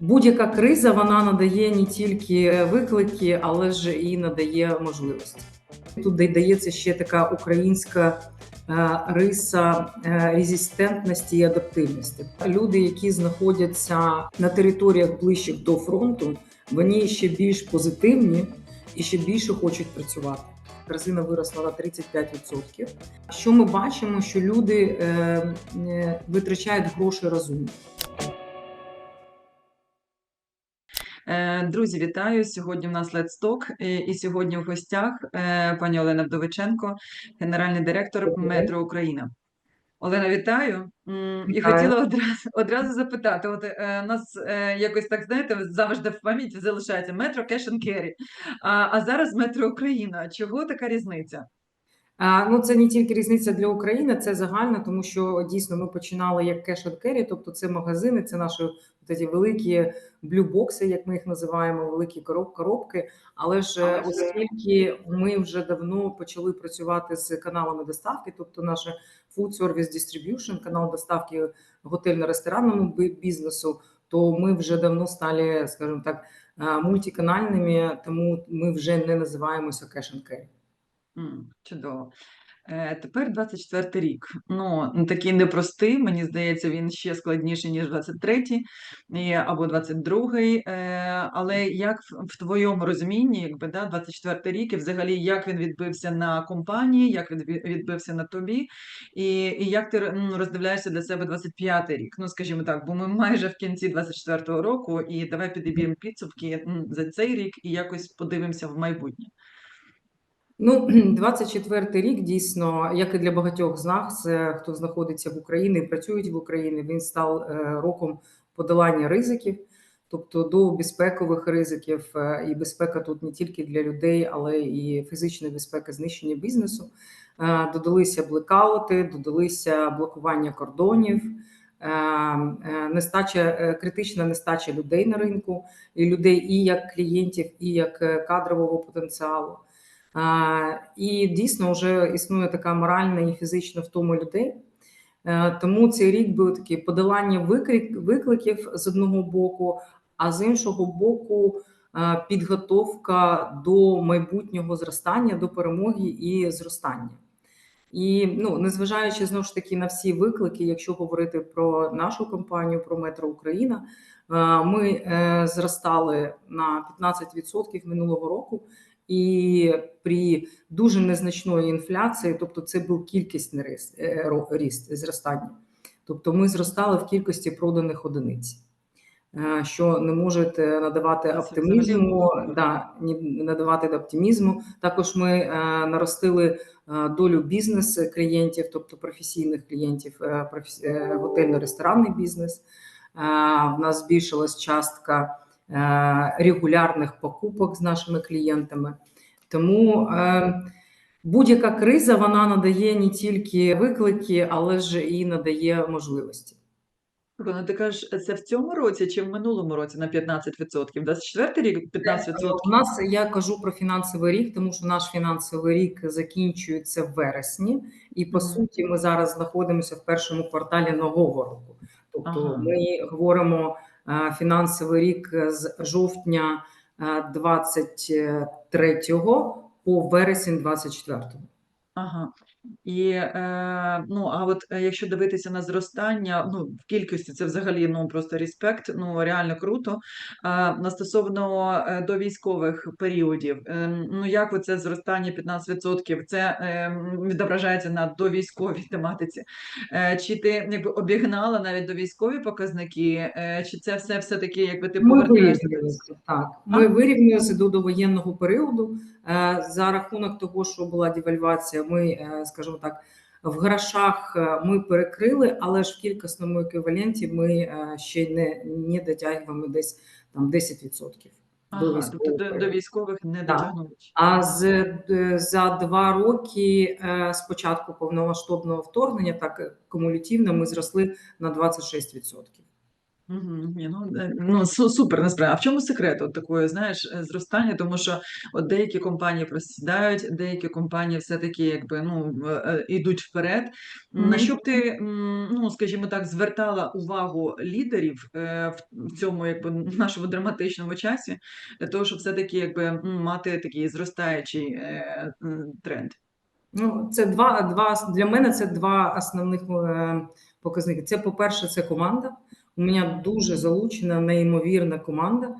Будь-яка криза вона надає не тільки виклики, але ж і надає можливості. Тут дається ще така українська е, риса е, резистентності і адаптивності. Люди, які знаходяться на територіях ближчих до фронту, вони ще більш позитивні і ще більше хочуть працювати. Корзина виросла на 35%. Що ми бачимо, що люди е, е, витрачають гроші розумно. Друзі, вітаю! Сьогодні в нас Let's Talk, е, і сьогодні в гостях е, пані Олена Вдовиченко, генеральний директор Метро Україна. Олена, вітаю! М, І Вітаю. хотіла одразу, одразу запитати: от е, нас е, якось так знаєте, завжди в пам'яті залишається метро Cash and а, а зараз Метро Україна. Чого така різниця? Ну, це не тільки різниця для України, це загальна, тому що дійсно ми починали як cash and carry, тобто це магазини, це наші ці великі блюбокси, як ми їх називаємо, великі короб- коробки. Але ж е, ж- оскільки ми вже давно почали працювати з каналами доставки, тобто наше Food Service Distribution, канал доставки готельно-ресторанному бізнесу, то ми вже давно стали, скажімо так, е, мультиканальними, тому ми вже не називаємося cash and carry. Чудово. Е, Тепер 24 рік. Ну, такий непростий, мені здається, він ще складніший, ніж 23-й і- або 22-й. Е, Але як в, в твоєму розумінні, якби, да, 24 рік, і взагалі, як він відбився на компанії, як він ві- відбився на тобі, і, і як ти м, роздивляєшся для себе 25-й рік? Ну, скажімо так, бо ми майже в кінці 24-го року, і давай підіб'ємо підсумки м, за цей рік і якось подивимося в майбутнє. Ну, 24 рік дійсно, як і для багатьох з нас, е, хто знаходиться в Україні працюють в Україні, він став е, роком подолання ризиків, тобто до безпекових ризиків. Е, І безпека тут не тільки для людей, але і фізична безпека, знищення бізнесу. Додалися блекаути, додалися блокування кордонів. Нестача критична нестача людей на ринку, і людей і як клієнтів, і як кадрового потенціалу. І дійсно вже існує така моральна і фізична втома людей. Е, Тому цей рік був такий подолання викликів з одного боку, а з іншого боку, е, підготовка до майбутнього зростання, до перемоги і зростання. І ну, незважаючи знову ж таки на всі виклики, якщо говорити про нашу компанію, про Метро Україна, е, ми зростали на 15% минулого року. І при дуже незначної інфляції, тобто це був кількісний ріст, е, ріст зростання. Тобто ми зростали в кількості проданих одиниць, е, що не може е, надавати оптимізму, да, надавати оптимізму. Також ми наростили долю бізнес клієнтів, тобто професійних клієнтів, готельно-ресторанний бізнес. В нас збільшилась частка регулярних покупок з нашими клієнтами. Тому е, будь-яка криза вона надає не тільки виклики, але ж і надає можливості. Ну, ти кажеш, це в цьому році чи в минулому році на 15%? 24 рік 15%? У нас я кажу про фінансовий рік, тому що наш фінансовий рік закінчується в вересні, і по суті, ми зараз знаходимося в першому кварталі нового року. Тобто, Ага. ми говоримо е, фінансовий рік з жовтня е, 23 по вересень 24. Ага. І е, ну, а от е, якщо дивитися на зростання, ну в кількості це взагалі ну просто респект, ну реально круто. А на стосовно е, до військових періодів, е, ну як оце зростання 15%, це е, відображається на довійськовій тематиці? Е, чи ти якби обігнала навіть довійськові показники, е, чи це все все таки, якби ти повертаєшся? так. Ми вирівнюємося до довоєнного періоду. Е, За рахунок того, що була девальвація, ми, е, скажімо так, в грошах е, ми перекрили, але ж в кількісному еквіваленті ми ще не, не дотягуємо десь там 10%. до Ага, тобто до, до військових не дотягнули. А з за два роки з початку повномасштабного вторгнення, так кумулятивно ми зросли на 26%. Ні, ну, е, ну супер насправді. А в чому секрет от такої, знаєш, е, зростання? Тому що от деякі компанії просідають, деякі компанії все-таки якби ну е, е, вперед. На що б ти, ну скажімо так, звертала увагу лідерів в цьому якби нашому драматичному часі для того, щоб все-таки якби мати такий зростаючий тренд? Ну, це два, два для мене це два основних показники. Це, по-перше, це команда. У мене дуже залучена, неймовірна команда, е,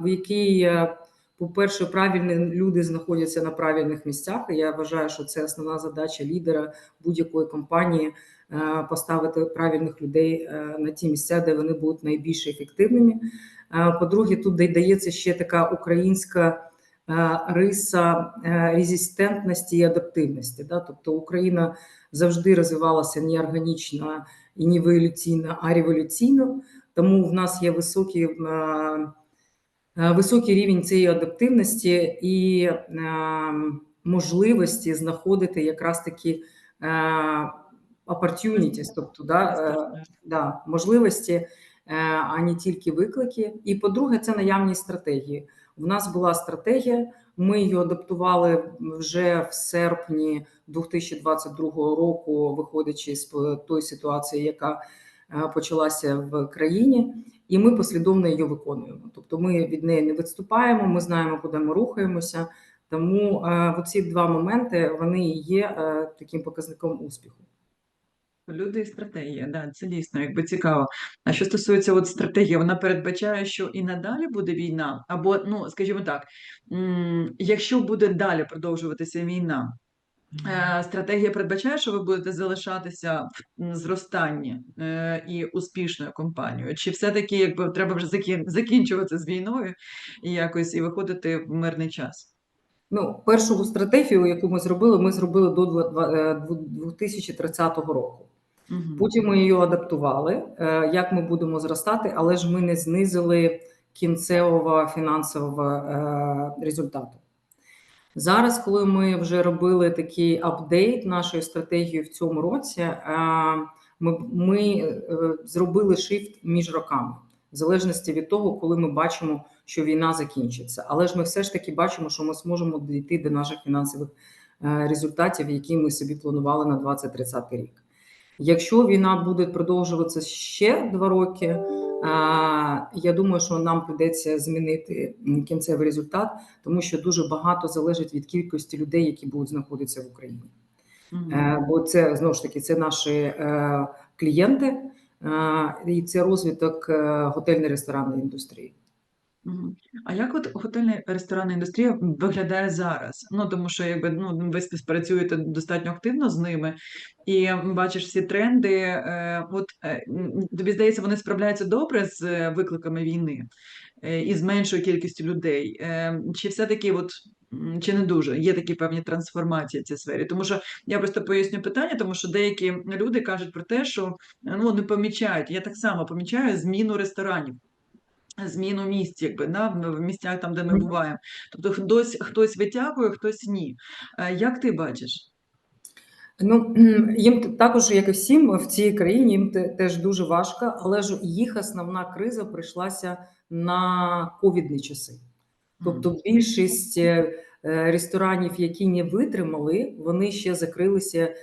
в якій, е, по-перше, правильні люди знаходяться на правильних місцях. Я вважаю, що це основна задача лідера будь-якої компанії е, поставити правильних людей на ті місця, де вони будуть найбільш ефективними. По-друге, тут дається ще така українська риса резистентності і адаптивності. Да? Тобто Україна завжди розвивалася не органічно і не еволюційно, а революційно. Тому в нас є високий, високий рівень цієї адаптивності і можливості знаходити якраз такі opportunities, тобто да, е, да, можливості, е, а не тільки виклики. І по-друге, це наявність стратегії. У нас була стратегія, ми її адаптували вже в серпні 2022 року, виходячи з тої ситуації, яка е, почалася в країні, і ми послідовно її виконуємо. Тобто, ми від неї не відступаємо, ми знаємо, куди ми рухаємося. Тому е, оці два моменти вони є е, таким показником успіху. Люди і стратегія, да, це дійсно якби цікаво. А що стосується от стратегії, вона передбачає, що і надалі буде війна, або, ну, скажімо так, якщо буде далі продовжуватися війна, е, стратегія передбачає, що ви будете залишатися в зростанні е, і успішною компанією? Чи все-таки якби треба вже закін- закінчувати з війною і якось і виходити в мирний час? Ну, першу стратегію, яку ми зробили, ми зробили до два- два- е, 2030 року. Мгм. Потім ми її адаптували, е, як ми будемо зростати, але ж ми не знизили кінцевого фінансового е, результату. Зараз, коли ми вже робили такий апдейт нашої стратегії в цьому році, е, ми, ми зробили шифт між роками, в залежності від того, коли ми бачимо, що війна закінчиться. Але ж ми все ж таки бачимо, що ми зможемо дійти до наших фінансових результатів, які ми собі планували на 2030 рік. Якщо війна буде продовжуватися ще два роки, е, я думаю, що нам прийдеться змінити кінцевий результат, тому що дуже багато залежить від кількості людей, які будуть знаходитися в Україні. Е, Бо це знову ж таки це наші е, клієнти, і це розвиток готельно-ресторанної індустрії. А як от готельна ресторанна індустрія виглядає зараз? Ну тому що якби ну ви співпрацюєте достатньо активно з ними і бачиш всі тренди. Е, от е, тобі здається, вони справляються добре з е, викликами війни і з меншою кількістю людей. Чи все-таки, от чи не дуже є такі певні трансформації в цій сфері? Тому що я просто поясню питання, тому що деякі люди кажуть про те, що ну не помічають. Я так само помічаю зміну ресторанів зміну місць, якби да, в місцях там, де ми буваємо. Тобто хтось, хтось витягує, хтось ні. Е, Як ти бачиш? Ну їм також, як і всім в цій країні, їм теж дуже важко, але ж їх основна криза прийшлася на ковідні часи. Тобто, більшість е, е, ресторанів, які не витримали, вони ще закрилися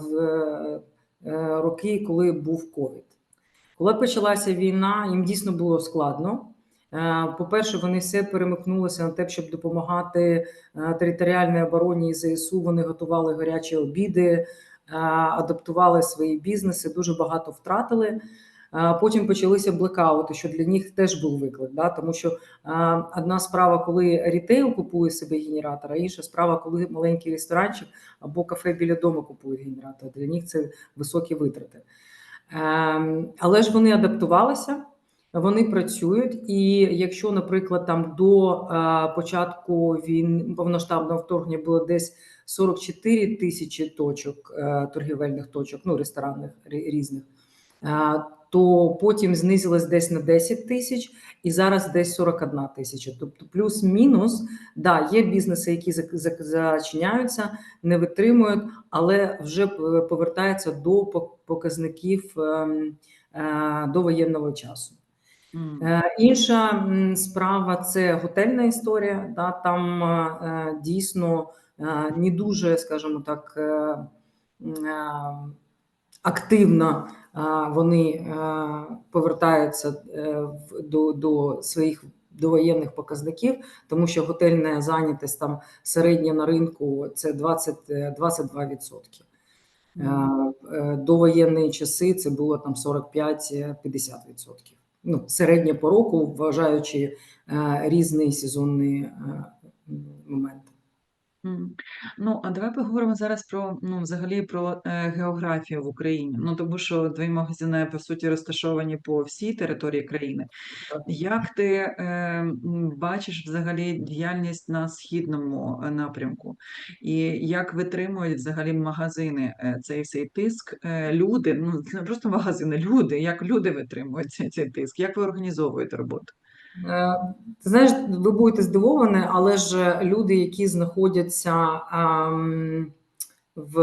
в роки, коли був ковід. Коли почалася війна, їм дійсно було складно. Е, По-перше, вони все перемикнулися на те, щоб допомагати е, територіальній обороні і ЗСУ. Вони готували гарячі обіди, е, адаптували свої бізнеси, дуже багато втратили. Потім почалися блекаути, що для них теж був виклик. Да? Тому що одна справа, коли рітейл купує собі генератор, а інша справа, коли маленький ресторанчик або кафе біля дому купує генератор. Для них це високі витрати. Ем, Але ж вони адаптувалися, вони працюють. І якщо, наприклад, там до е, початку війни повноштабного вторгнення було десь 44 тисячі точок, е, торгівельних точок, ну ресторанних різних, е, то потім знизилось десь на 10 тисяч, і зараз десь 41 тисяча. Тобто, плюс-мінус, да, є бізнеси, які зачиняються, не витримують, але вже повертаються до показників ем, е, до воєнного часу. Е, Інша справа це готельна історія. Да, там е, дійсно не дуже, скажімо так, активно е, вони е, повертаються е, до, до своїх довоєнних показників, тому що готельна зайнятість там середня на ринку це 20, е, 22%. Е, е, часи це було там 45-50%. Ну, середнє по року, вважаючи е, різні сезонні е, моменти. Ну, а давай поговоримо зараз про, ну, взагалі про е, географію в Україні. Ну, тому що твої магазини, по суті, розташовані по всій території країни. Як ти е, бачиш взагалі діяльність на східному е, напрямку? І як витримують взагалі магазини е, цей тиск? Е, Люди, ну це не просто магазини, люди, як люди витримують цей, цей тиск? Як ви організовуєте роботу? Е, Ти знаєш, ви будете здивовані, але ж люди, які знаходяться ем, в,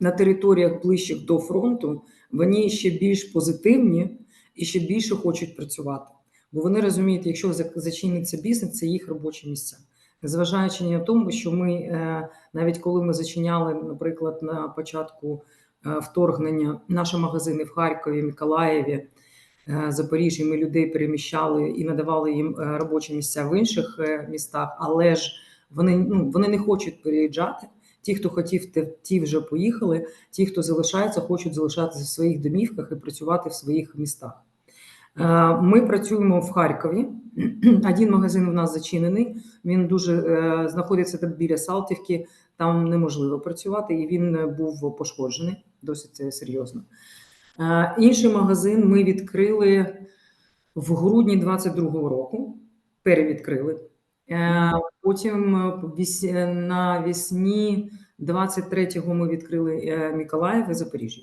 на територіях ближчих до фронту, вони ще більш позитивні і ще більше хочуть працювати. Бо вони розуміють, якщо за- зачиниться бізнес, це їх робочі місця. Незважаючи на тому, що ми е, навіть коли ми зачиняли, наприклад, на початку е, вторгнення наші магазини в Харкові, Миколаєві, Запоріжжі, ми людей переміщали і надавали їм е, робочі місця в інших е, містах, але ж вони, ну, вони не хочуть переїжджати. Ті, хто хотів, ті вже поїхали. Ті, хто залишається, хочуть залишатися в своїх домівках і працювати в своїх містах. Е, Ми працюємо в Харкові. Один магазин у нас зачинений. Він дуже е, знаходиться біля Салтівки. Там неможливо працювати, і він е, був пошкоджений досить е, серйозно. Інший магазин ми відкрили в грудні 22-го року. Перевідкрили. Е, Потім е, е, навесні 23-го ми відкрили Миколаїв і Запоріжжя.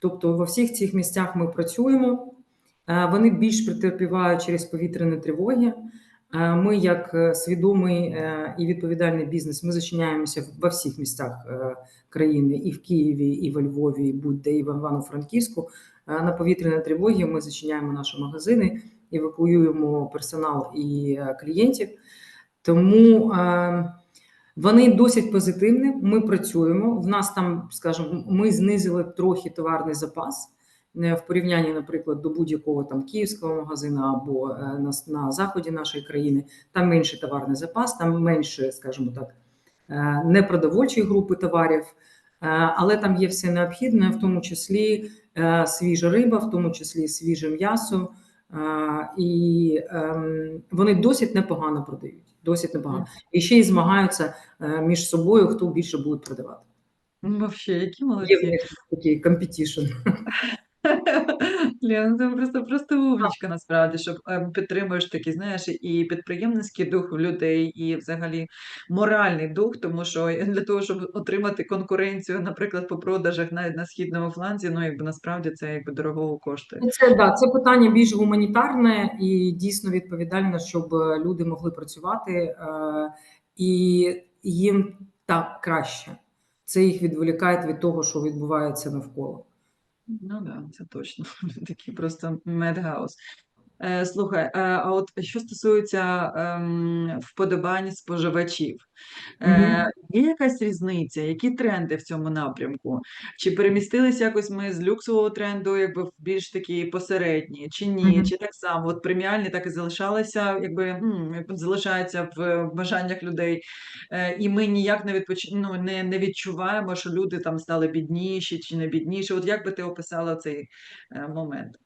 Тобто, во всіх цих місцях ми працюємо. Вони більш претерпівають через повітряні тривоги. Ми, як е, свідомий е, і відповідальний бізнес, ми зачиняємося во всіх містах е, країни, і в Києві, і во Львові, і будь-де, і в Івано-Франківську. На повітряні тривоги ми зачиняємо наші магазини, евакуюємо персонал і клієнтів. Тому вони досить позитивні. Ми працюємо. В нас там, скажімо, ми знизили трохи товарний запас е, в порівнянні, наприклад, до будь-якого там київського магазину або е, на, на заході нашої країни. Там менший товарний запас, там менше, скажімо так, е, непродовольчої групи товарів. Е, Але там є все необхідне, в тому числі свіжа риба, в тому числі свіже м'ясо, і ем, вони досить непогано продають. Досить непогано. І ще й змагаються між собою, хто більше буде продавати. Ну, Вообще, які Є в молодці. них такий компетішн. Лена, це просто просто умнічка насправді, що е, підтримуєш такий, знаєш, і підприємницький дух в людей, і взагалі моральний дух, тому що для того, щоб отримати конкуренцію, наприклад, по продажах навіть на східному фланзі, ну якби насправді це якби дорогого коштує. Це да, це питання більш гуманітарне і дійсно відповідальне, щоб е, люди могли працювати, е, і їм так краще. Це їх відволікає від того, що відбувається навколо. Ну да, це точно. Такий просто медгаус. Е, слухай, е, а от що стосується ем, вподобань споживачів, е, є якась різниця? Які тренди в цьому напрямку? Чи перемістилися якось ми з люксового тренду, якби в більш такі посередні, чи ні? Мгм. Чи так само? От преміальні так і залишалися, якби залишаються в бажаннях людей, і ми ніяк не відпоч... ну, не, не відчуваємо, що люди там стали бідніші чи не бідніші. От як би ти описала цей момент?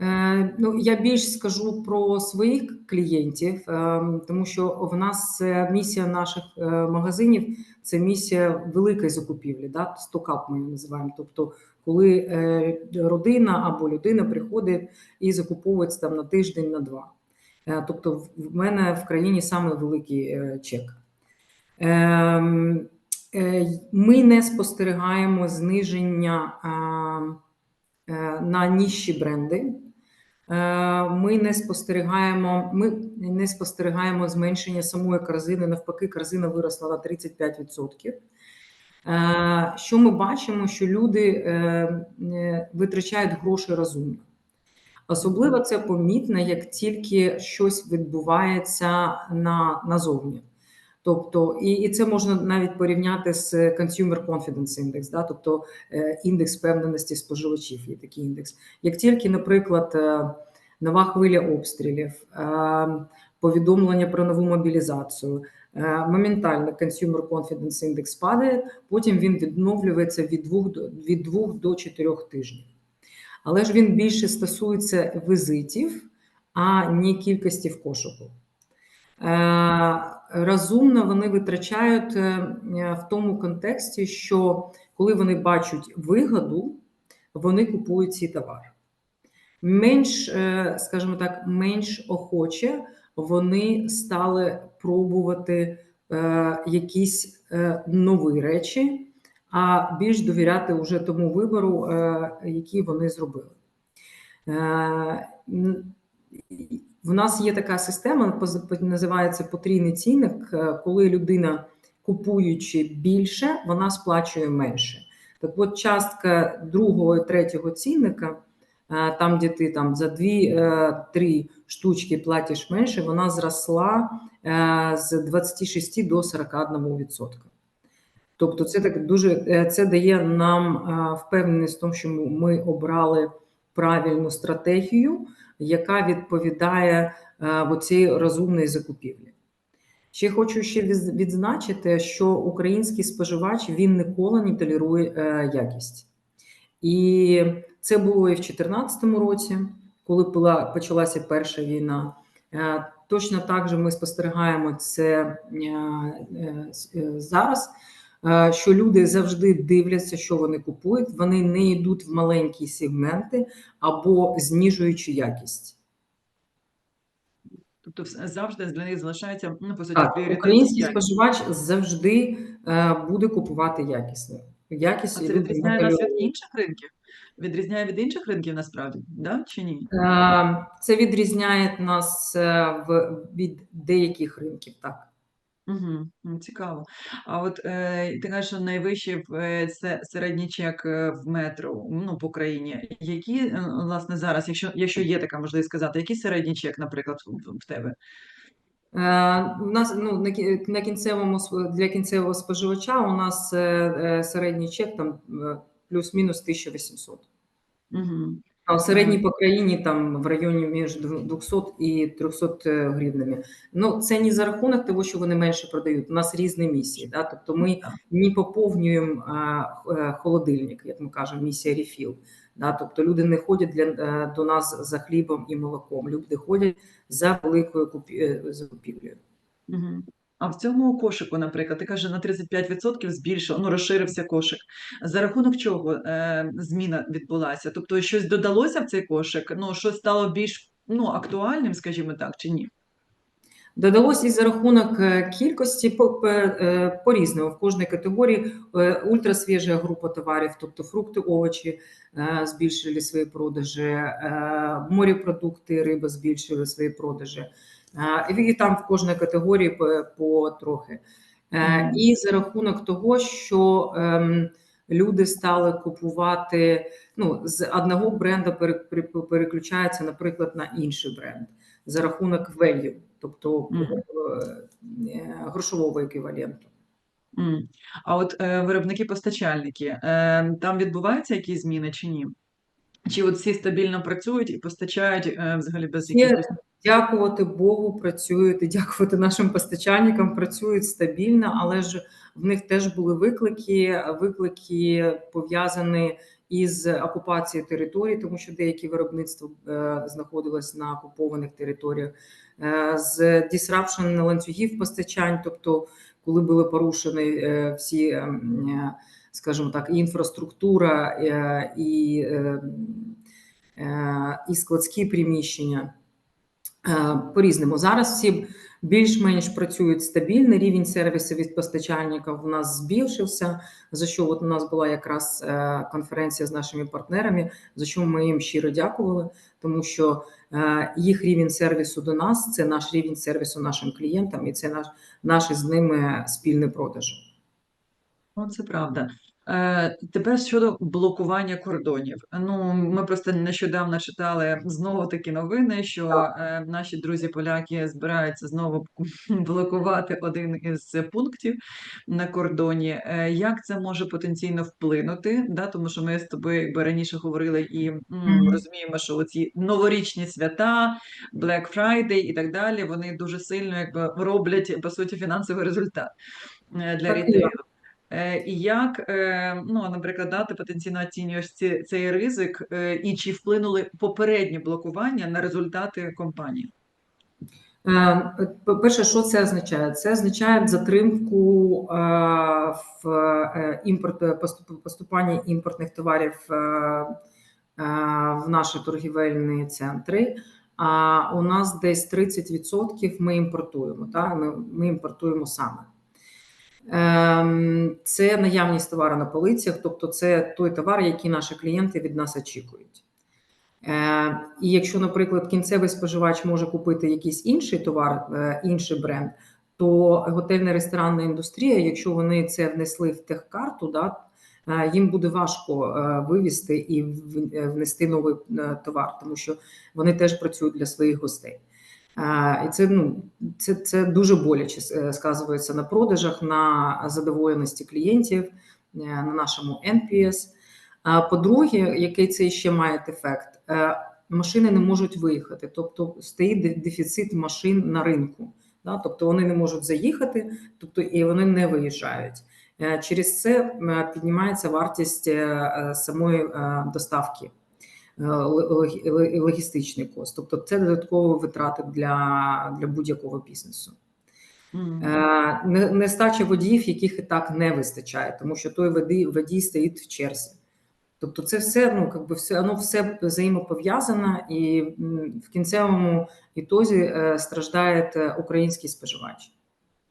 Е, Ну, я більш скажу про своїх клієнтів, е, тому що в нас місія наших е, магазинів це місія великої закупівлі, да? стокап ми її називаємо. Тобто, коли родина або людина приходить і закуповується там на тиждень, на два. Тобто, в- мене в країні саме великий е, чек. Ем, Ми не спостерігаємо зниження на ніжчі бренди. Е, Ми не спостерігаємо, ми не спостерігаємо зменшення самої корзини. Навпаки, корзина виросла на 35%. Е, Що ми бачимо, що люди е, витрачають гроші розумно. Особливо це помітно, як тільки щось відбувається на, назовні. Тобто, і, і це можна навіть порівняти з Consumer Confidence Index, да? тобто е, індекс впевненості споживачів, є такий індекс. Як тільки, наприклад, е, нова хвиля обстрілів, е, повідомлення про нову мобілізацію, моментально Consumer Confidence Index падає, потім він відновлюється від 2 до, від 2 до 4 тижнів. Але ж він більше стосується візитів, а не кількості в кошику. Розумно вони витрачають е, в тому контексті, що коли вони бачать вигоду, вони купують ці товари. Менш, е, скажімо так, менш охоче вони стали пробувати е, якісь нові речі, а більш довіряти вже тому вибору, який вони зробили. Е, в нас є така система, називається потрійний цінник, е, коли людина, купуючи більше, вона сплачує менше. Так от, частка другого і третього цінника, е, там, де ти там за дві-три штучки платиш менше, вона зросла е, з 26 до 41%. Тобто, це так дуже е, це дає нам е, впевненість в тому, що ми обрали правильну стратегію, яка відповідає е, оцій розумній закупівлі. Ще хочу ще відзначити, що український споживач він ніколи не толерує е, якість. І це було і в 2014 році, коли почалася перша війна. Е, Точно так же ми спостерігаємо це зараз. Е, Що люди завжди дивляться, що вони купують, вони не йдуть в маленькі сегменти або знижуючи якість. Тобто завжди для них залишається ну, по суті Так, український споживач завжди е, буде купувати якісно. Якість А це відрізняє нас від інших ринків? Відрізняє від інших ринків насправді, да? чи ні? Е, Це відрізняє нас від деяких ринків. Так Угу, цікаво. А от е, ти кажеш, що найвищий е, це середній чек е, в метро ну, по країні. Які, е, власне, зараз, якщо, якщо є така можливість сказати, який середній чек, наприклад, в, в тебе? Е, у нас ну на кі- на кінцевому сп- для кінцевого споживача у нас е, е, середній чек там е, плюс-мінус 1800. Угу. А середній по країні там в районі між 200 і 300 гривнями. Ну це не за рахунок того, що вони менше продають. У нас різні місії. Да? Тобто ми не поповнюємо а, е, холодильник, як ми кажемо, місія рефіл. Да? Тобто люди не ходять для, е, до нас за хлібом і молоком. Люди ходять за великою купі- е, закупівлею. Угу. А в цьому кошику, наприклад, ти кажеш, на 35% збільшив, ну, розширився кошик. За рахунок чого е, зміна відбулася? Тобто щось додалося в цей кошик? Ну, щось стало більш ну, актуальним, скажімо так, чи ні? Додалось і за рахунок е, кількості по, е, по-різному. В кожній категорії е, ультрасвіжа група товарів, тобто фрукти, овочі збільшили свої продажі, морепродукти, риба збільшили свої продажі. Е, І там в кожній категорії по, трохи. Е, І за рахунок того, що ем, люди стали купувати ну, з одного бренду пере- пере- переключаються, наприклад, на інший бренд за рахунок value, тобто Мгм. е, грошового еквіваленту. А от е, виробники-постачальники, е, там відбуваються якісь зміни чи ні? Чи от всі стабільно працюють і постачають е, взагалі без якихось... дякувати Богу, працюють і дякувати нашим постачальникам, працюють стабільно, але ж в них теж були виклики, виклики пов'язані із окупацією територій, тому що деякі виробництва е, знаходилось на окупованих територіях, е, з disruption ланцюгів постачань, тобто коли були порушені всі, ем, скажімо так, і інфраструктура і, е, і складські приміщення. Е, По-різному зараз всі більш-менш працюють стабільно. Рівень сервісу від постачальників у нас збільшився. За що от у нас була якраз е, конференція з нашими партнерами, за що ми їм щиро дякували, тому що е, їх рівень сервісу до нас це наш рівень сервісу нашим клієнтам, і це наш наші з ними спільні продажі. Ну, це правда. Е, Тепер щодо блокування кордонів. Ну, ми просто нещодавно читали знову такі новини, що е, наші друзі-поляки збираються знову блокувати один із пунктів на кордоні. Е, Як це може потенційно вплинути? Да? Тому що ми з тобою якби раніше говорили і м, розуміємо, що оці новорічні свята, Black Friday і так далі, вони дуже сильно якби роблять по суті фінансовий результат для рітейлу. Е, І як, е, ну, наприклад, да, ти потенційно оцінюєш ці, цей ризик, е, і чи вплинули попередні блокування на результати компанії? Е, По-перше, що це означає? Це означає затримку в імпорт поступ- поступанні імпортних товарів в наші торгівельні центри. А у нас десь 30% ми імпортуємо. Та? Ми, ми імпортуємо саме. Ем, Це наявність товару на полицях, тобто це той товар, який наші клієнти від нас очікують. Е, І якщо, наприклад, кінцевий споживач може купити якийсь інший товар, е, інший бренд, то готельна ресторанна індустрія, якщо вони це внесли в техкарту, да, е, їм буде важко е, вивести і внести новий товар, тому що вони теж працюють для своїх гостей. І це, ну, це, це дуже боляче е, сказується на продажах, на задоволеності клієнтів, е, на нашому NPS. По-друге, який це ще має ефект, Е, машини не можуть виїхати, тобто стоїть дефіцит машин на ринку. Да? Тобто вони не можуть заїхати, тобто і вони не виїжджають. Через це піднімається вартість самої доставки, логістичний кост. Тобто це додаткові витрати для, для будь-якого бізнесу. М. Е, Нестача водіїв, яких і так не вистачає, тому що той водій, водій стоїть в черзі. Тобто, це все ну якби все воно все взаємопов'язано, і в кінцевому ітозі е, страждає е, український споживач.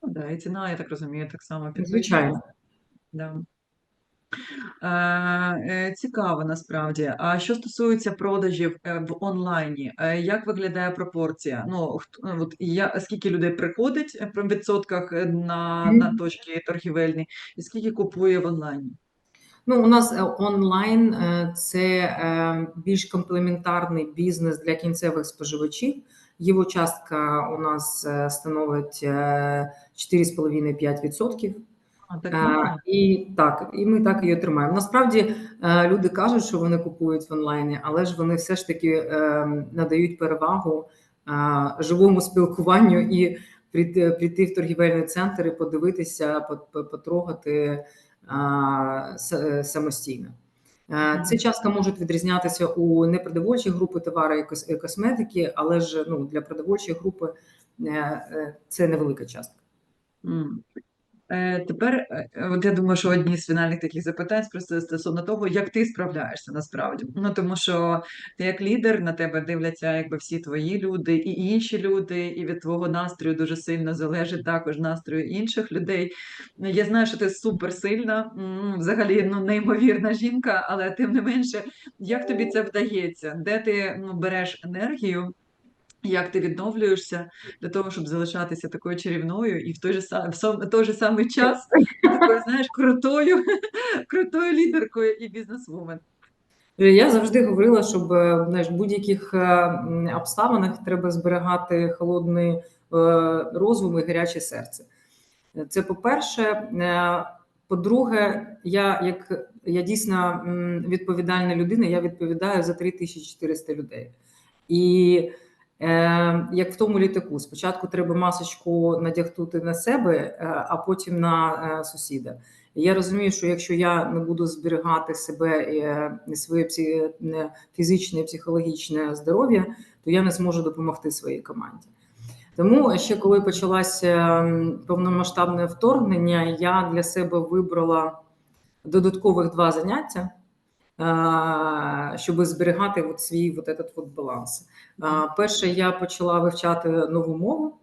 Ну, да, і ціна, я так розумію, так само Звичайно. Да. Е, е, Цікаво насправді. А що стосується продажів е, в онлайні, як виглядає пропорція? Ну, от я, скільки людей приходить в відсотках на, на точки торгівельні, і скільки купує в онлайні? Ну, у нас онлайн це більш комплементарний бізнес для кінцевих споживачів. Його частка у нас становить е, 4,5-5%. А, так Е, мало? І так, і ми так її тримаємо. Насправді е, люди кажуть, що вони купують в онлайні, але ж вони все ж таки е, надають перевагу живому спілкуванню і прийти, прийти в торгівельний центр і подивитися, по- по- потрогати самостійно. Ці частка можуть відрізнятися у непродовольчі групи товари і косметики, але ж ну, для продовольчої групи це невелика частка. Е, Тепер, е, от я думаю, що одні з фінальних таких запитань просто стосовно того, як ти справляєшся насправді. Ну тому що ти як лідер на тебе дивляться якби всі твої люди і інші люди, і від твого настрою дуже сильно залежить також настрою інших людей. Я знаю, що ти суперсильна, взагалі ну неймовірна жінка, але тим не менше, як тобі це вдається? Де ти ну, береш енергію? Як ти відновлюєшся для того, щоб залишатися такою чарівною і в той же сам, в той же самий час такою, знаєш, крутою, крутою лідеркою і бізнесвумен. Я завжди говорила, щоб е, знаєш, в будь-яких е, обставинах треба зберігати холодний е, розум і гаряче серце. Це по-перше. По-друге, я як я дійсно відповідальна людина, я відповідаю за 3400 людей. І як в тому літаку, спочатку треба масочку надягнути на себе, е, а потім на е, сусіда. Я розумію, що якщо я не буду зберігати себе своє фізичне і психологічне здоров'я, то я не зможу допомогти своїй команді. Тому ще коли почалося повномасштабне вторгнення, я для себе вибрала додаткових два заняття, е, щоб зберігати от свій от этот от баланс. Перше, я почала вивчати нову мову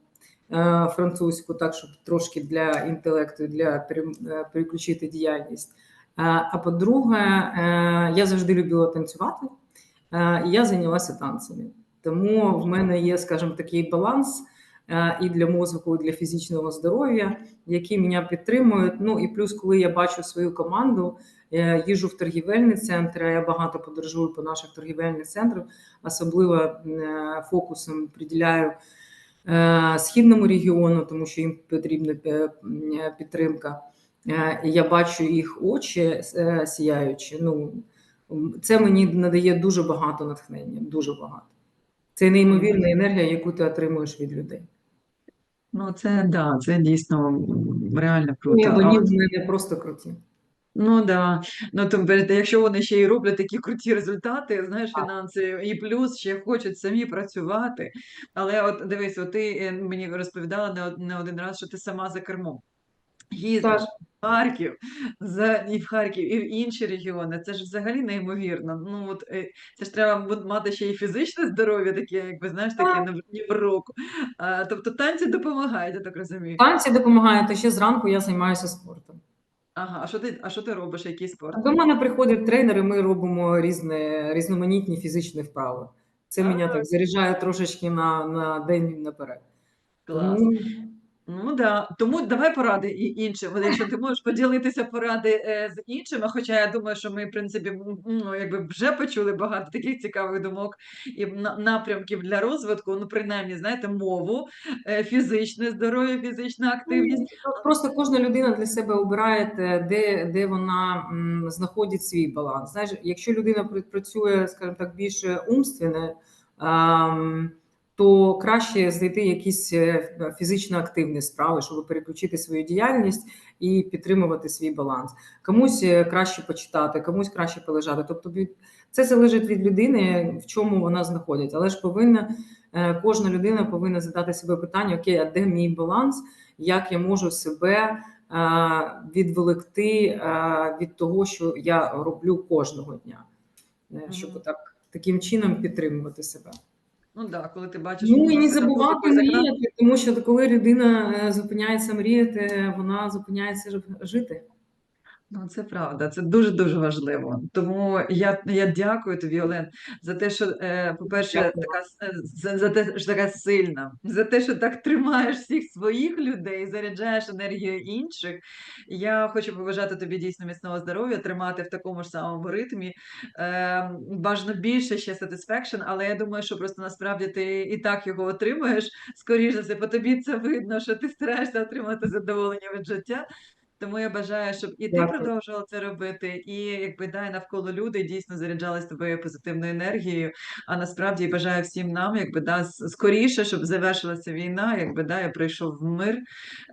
е, французьку, так щоб трошки для інтелекту, для е, переключити діяльність. Е, А по-друге, е, я завжди любила танцювати, е, і я зайнялася танцями. Тому в мене є, скажімо, такий баланс е, і для мозку, і для фізичного здоров'я, які мене підтримують. Ну і плюс, коли я бачу свою команду, е, їжджу в торгівельні центри. Я багато подорожую по наших торгівельних центрах, особливо е, фокусом приділяю е, східному регіону, тому що їм потрібна підтримка. Я бачу їх очі сіяючі. Ну це мені надає дуже багато натхнення, дуже багато. Це неймовірна енергія, яку ти отримуєш від людей. Ну, це да, це дійсно реально круто. А вони в мене просто круті. Ну да. Ну то бе- якщо вони ще й роблять такі круті результати, знаєш, Так. фінанси, і плюс ще хочуть самі працювати. Але от дивись, от ти е, мені розповідала не, од- не один раз, що ти сама за кермом. Їздиш Так. в Харків, за, і в Харків, і в інші регіони. Це ж взагалі неймовірно. Ну от е, це ж треба бу- мати ще й фізичне здоров'я, таке, якби знаєш, таке Так. на ні року. А, тобто танці допомагають, я так розумію. Танці допомагають, а ще зранку я займаюся спортом. Ага, а що ти, а що ти робиш? Який спорт? До мене приходять тренери, ми робимо різні, різноманітні фізичні вправи. Це мене так заряджає трошечки на, на день наперед. Клас. Ну да, тому давай поради і іншим. От Якщо ти можеш поділитися поради е, з іншими, хоча я думаю, що ми, в принципі, м, ну, якби вже почули багато таких цікавих думок і на- напрямків для розвитку, ну принаймні, знаєте, мову, е, фізичне здоров'я, фізична активність. Ну, Просто кожна людина для себе обирає, те, де, де вона м, знаходить свій баланс. Знаєш, якщо людина пр- працює, скажімо так, більше умственне, ам, то краще знайти якісь е, фізично активні справи, щоб переключити свою діяльність і підтримувати свій баланс. Комусь е, краще почитати, комусь краще полежати. Тобто це залежить від людини, в чому вона знаходиться. Але ж повинна е, кожна людина повинна задати себе питання: окей, а де мій баланс? як я можу себе відволікти е, від того, що я роблю кожного дня, щоб так таким чином підтримувати себе. Ну да, коли ти бачиш, Ну і не забувати мріяти, тому що коли людина е, зупиняється мріяти, вона зупиняється жити. Ну, це правда, це дуже дуже важливо. Тому я, я дякую тобі, Олен, за те, що, е, по-перше, Дякую. така е, за, за те, що така сильна, за те, що так тримаєш всіх своїх людей, заряджаєш енергію інших. Я хочу побажати тобі дійсно міцного здоров'я, тримати в такому ж самому ритмі. Е, бажано більше ще satisfaction, але я думаю, що просто насправді ти і так його отримуєш. Скоріше за все, по тобі це видно, що ти стараєшся отримати задоволення від життя. Тому я бажаю, щоб і ти Дякую. продовжувала це робити, і якби дай навколо люди дійсно заряджались тобою позитивною енергією. А насправді бажаю всім нам, якби да скоріше, щоб завершилася війна, якби да я прийшов в мир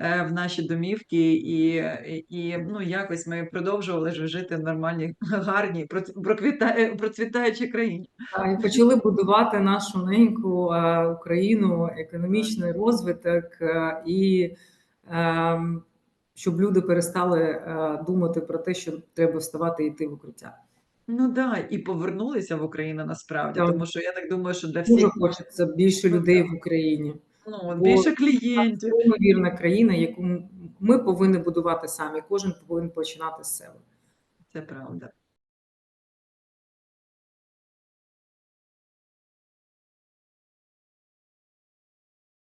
е, в наші домівки, і, і, ну якось ми продовжували жити в нормальній, гарній, проц- е, процвітаючій країні. І почали будувати нашу неньку е, Україну, економічний розвиток е, і е, щоб люди перестали е, думати про те, що треба вставати і йти в укриття. Ну да, і повернулися в Україну насправді, Так. тому що я так думаю, що для Дуже хочеться більше Ну, людей в Україні. ну, бо більше клієнтів. Це неймовірна країна, яку ми повинні будувати самі. Кожен повинен починати з себе. Це правда.